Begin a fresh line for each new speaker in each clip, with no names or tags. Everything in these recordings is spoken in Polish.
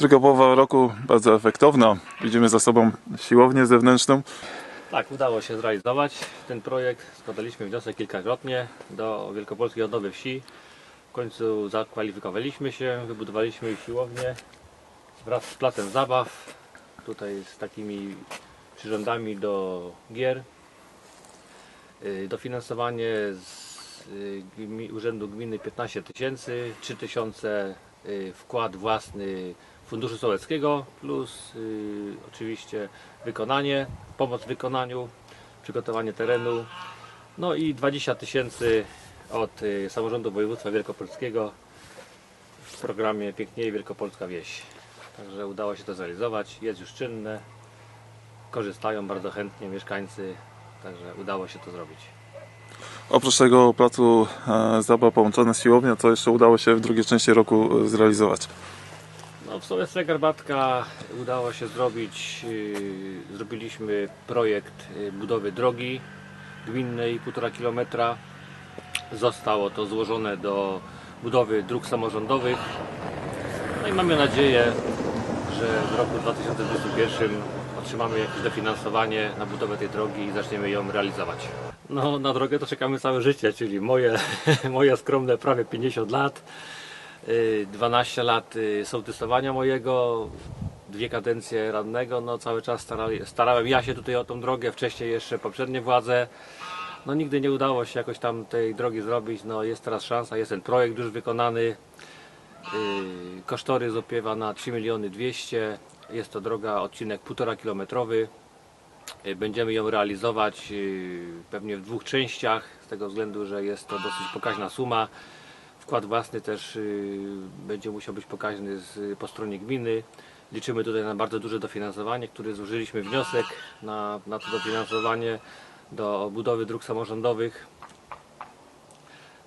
Druga połowa roku bardzo efektowna. Widzimy za sobą siłownię zewnętrzną.
Tak, udało się zrealizować ten projekt. Składaliśmy wniosek kilkakrotnie do Wielkopolskiej Odnowy Wsi. W końcu zakwalifikowaliśmy się, wybudowaliśmy siłownię wraz z placem zabaw. Tutaj z takimi przyrządami do gier. Y, Dofinansowanie z y, Urzędu Gminy 15 tysięcy, 3 tysiące y, wkład własny Funduszu Sołeckiego plus y, oczywiście wykonanie, pomoc w wykonaniu, przygotowanie terenu, no i 20 tysięcy od y, samorządu województwa wielkopolskiego w programie Pięknieje Wielkopolska Wieś. Także udało się to zrealizować, jest już czynne, korzystają bardzo chętnie mieszkańcy, także udało się to zrobić.
Oprócz tego placu e, zabaw połączone z siłownią, co jeszcze udało się w drugiej części roku e, zrealizować.
No w Sołectwie Garbatka udało się zrobić, yy, zrobiliśmy projekt yy, budowy drogi gminnej 1,5 kilometra. Zostało to złożone do budowy dróg samorządowych. No i mamy nadzieję, że w roku 2021 otrzymamy jakieś dofinansowanie na budowę tej drogi i zaczniemy ją realizować. No na drogę to czekamy całe życie, czyli moje, moje skromne prawie 50 lat. Y, 12 lat y, sołtysowania mojego, dwie kadencje radnego, no cały czas starali, starałem ja się tutaj o tą drogę, wcześniej jeszcze poprzednie władze. No nigdy nie udało się jakoś tam tej drogi zrobić, no jest teraz szansa, jest ten projekt już wykonany. Yy, Kosztorys opiewa na 3 miliony 200. Jest to droga, odcinek 1,5 kilometrowy. Będziemy ją realizować pewnie w dwóch częściach, z tego względu, że jest to dosyć pokaźna suma. Wkład własny też yy, będzie musiał być pokaźny z, po stronie gminy. Liczymy tutaj na bardzo duże dofinansowanie, które złożyliśmy wniosek na, na to dofinansowanie do budowy dróg samorządowych.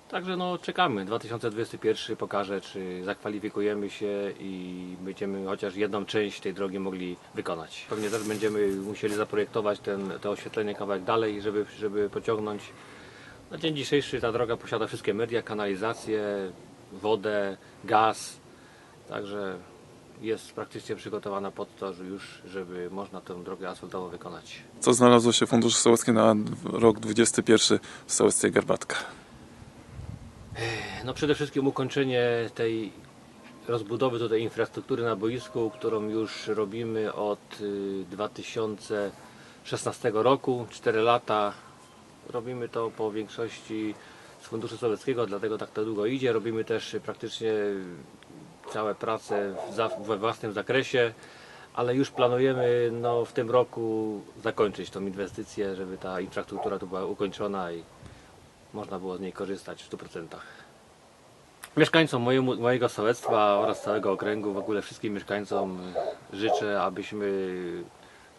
Także no czekamy. 2021 pokaże, czy zakwalifikujemy się i będziemy chociaż jedną część tej drogi mogli wykonać. Pewnie też będziemy musieli zaprojektować ten, to oświetlenie kawałek dalej, żeby, żeby pociągnąć. Na dzień dzisiejszy ta droga posiada wszystkie media, kanalizację, wodę, gaz. Także jest praktycznie przygotowana pod to, że już, żeby można tę drogę asfaltową wykonać.
Co znalazło się w Funduszu Sołeckim na rok 2021 w sołectwie Garbatka?
No przede wszystkim ukończenie tej rozbudowy tutaj infrastruktury na boisku, którą już robimy od y, 2016 roku, 4 lata. Robimy to po większości z Funduszu Sowieckiego, dlatego tak to długo idzie. Robimy też praktycznie całe prace we własnym zakresie, ale już planujemy no, w tym roku zakończyć tą inwestycję, żeby ta infrastruktura tu była ukończona i można było z niej korzystać w 100%. Mieszkańcom mojemu, mojego sołectwa oraz całego okręgu, w ogóle wszystkim mieszkańcom życzę, abyśmy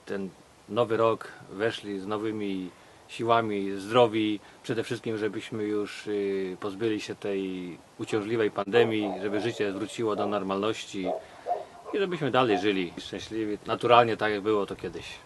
ten nowy rok weszli z nowymi siłami, zdrowi. Przede wszystkim, żebyśmy już y, pozbyli się tej uciążliwej pandemii, żeby życie wróciło do normalności i żebyśmy dalej żyli szczęśliwi, naturalnie tak jak było to kiedyś.